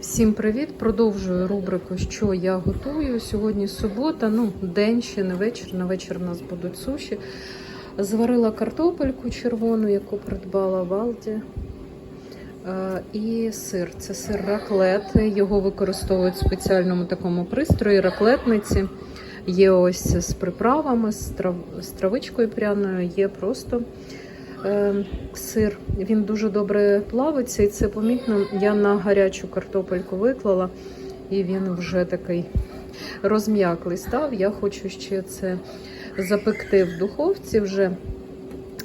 Всім привіт! Продовжую рубрику, що я готую. Сьогодні субота, ну, день ще не вечір. На вечір у нас будуть суші. Зварила картопельку червону, яку придбала в Алді. Е, І сир. Це сир раклет. Його використовують в спеціальному такому пристрої, раклетниці. Є ось з приправами, з, трав... з травичкою пряною, є просто сир. Він дуже добре плавиться, і це помітно. Я на гарячу картопельку виклала, і він вже такий розм'яклий став. Я хочу ще це запекти в духовці вже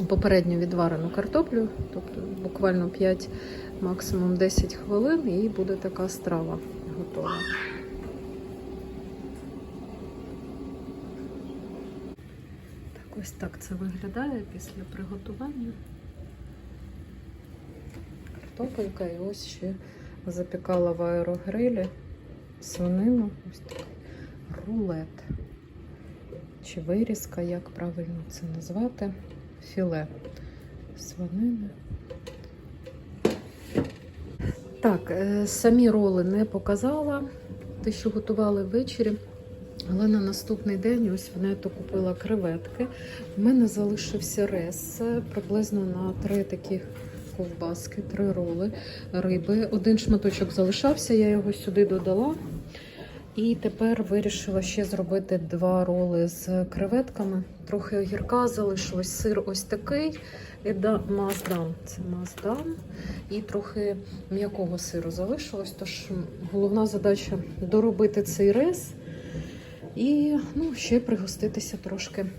попередньо відварену картоплю, тобто буквально 5, максимум 10 хвилин, і буде така страва готова. Ось так це виглядає після приготування. Картопелька і ось ще запікала в аерогрилі свинину. Ось такий рулет. Чи вирізка, як правильно це назвати? Філе свинини. Так, е, самі роли не показала, те, що готували ввечері. Але на наступний день ось в нето купила креветки. У мене залишився рес е, приблизно на три такі ковбаски, три роли риби. Один шматочок залишався, я його сюди додала. І тепер вирішила ще зробити два роли з креветками. Трохи огірка залишилось. Сир ось такий. Еда Маздам. Це Маздам. І трохи м'якого сиру залишилось. Тож головна задача доробити цей рис. І ну, ще пригоститися трошки е,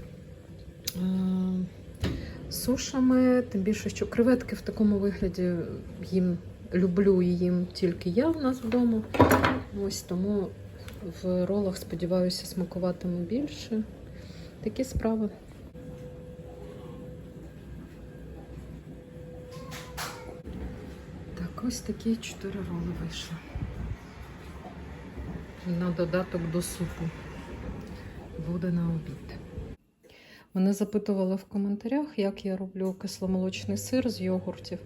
сушами. Тим більше, що креветки в такому вигляді їм люблю і їм тільки я в нас вдома. Ось тому в ролах, сподіваюся, смакуватиму більше. Такі справи. Так, ось такі чотири роли вийшли. На додаток до супу. Буде на обід. Мене запитували в коментарях, як я роблю кисломолочний сир з йогуртів.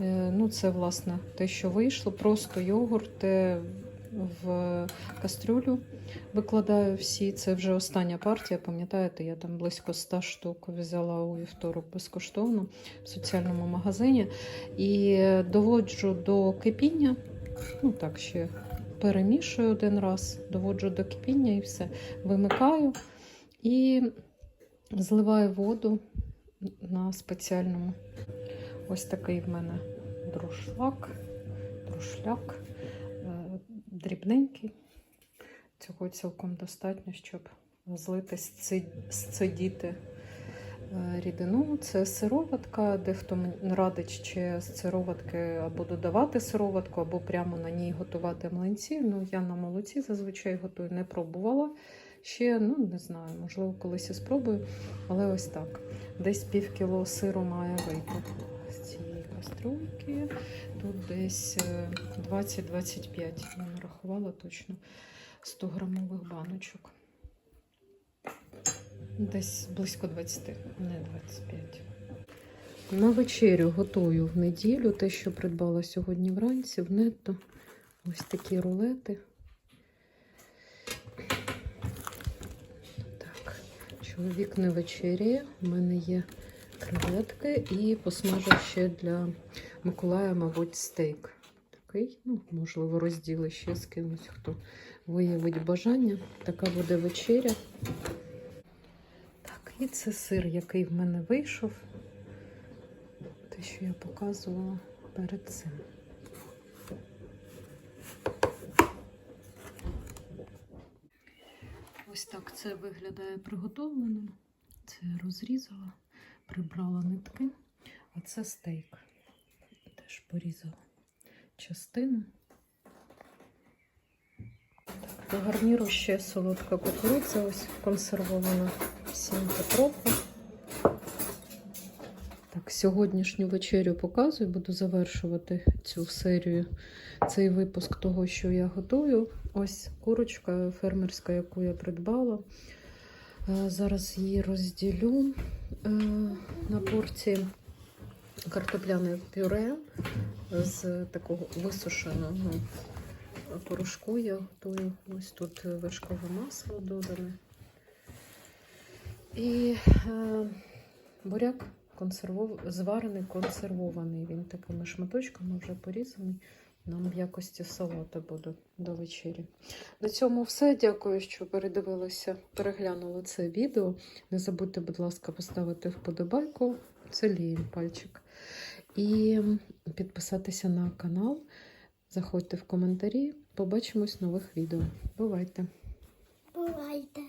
Е, Ну, це, власне, те, що вийшло. Просто йогурт в кастрюлю викладаю всі. Це вже остання партія. Пам'ятаєте, я там близько 100 штук взяла у вівторок безкоштовно в соціальному магазині. І доводжу до кипіння. Ну, так, ще перемішую один раз, доводжу до кипіння і все. Вимикаю і зливаю воду на спеціальному. Ось такий в мене друшлак, друшляк, е, дрібненький. Цього цілком достатньо, щоб злити, сци- сцедіти е, рідину. Це сироватка, дехто радить ще з сироватки або додавати сироватку, або прямо на ній готувати млинці. Ну, я на молоці зазвичай готую, не пробувала. Ще, ну не знаю, можливо, колись і спробую. Але ось так. Десь пів кіло сиру має вийти з цієї каструльки. Тут десь е, 20-25. Я не рахувала точно 100 грамових баночок. Десь близько 20, не 25. На вечерю готую в неділю те, що придбала сьогодні вранці в нетто. Ось такі рулети. Так, чоловік не вечеряє. У мене є креветки і посмажу ще для Миколая, мабуть, стейк. Такий, ну, можливо, розділи ще з кимось, хто виявить бажання. Така буде вечеря. І це сир, який в мене вийшов. Те, що я показувала перед цим. Ось так це виглядає приготовленим. Це розрізала, прибрала нитки, а це стейк. Теж порізала частину. Так, До гарніру ще солодка кукурудза, ось консервована всім потроху. Так, сьогоднішню вечерю показую, буду завершувати цю серію, цей випуск того, що я готую. Ось курочка фермерська, яку я придбала. Е, Зараз її розділю е, на порції картопляне пюре з такого висушеного порошку я готую. Ось тут вершкове масло додане. І е, буряк консервов... зварений, консервований. Він такими шматочками вже порізаний. Нам в якості салата буде до вечері. На цьому все. Дякую, що передивилися, переглянули це відео. Не забудьте, будь ласка, поставити вподобайку. Це лієм пальчик. І підписатися на канал. Заходьте в коментарі. Побачимось в нових відео. Бувайте! Бувайте.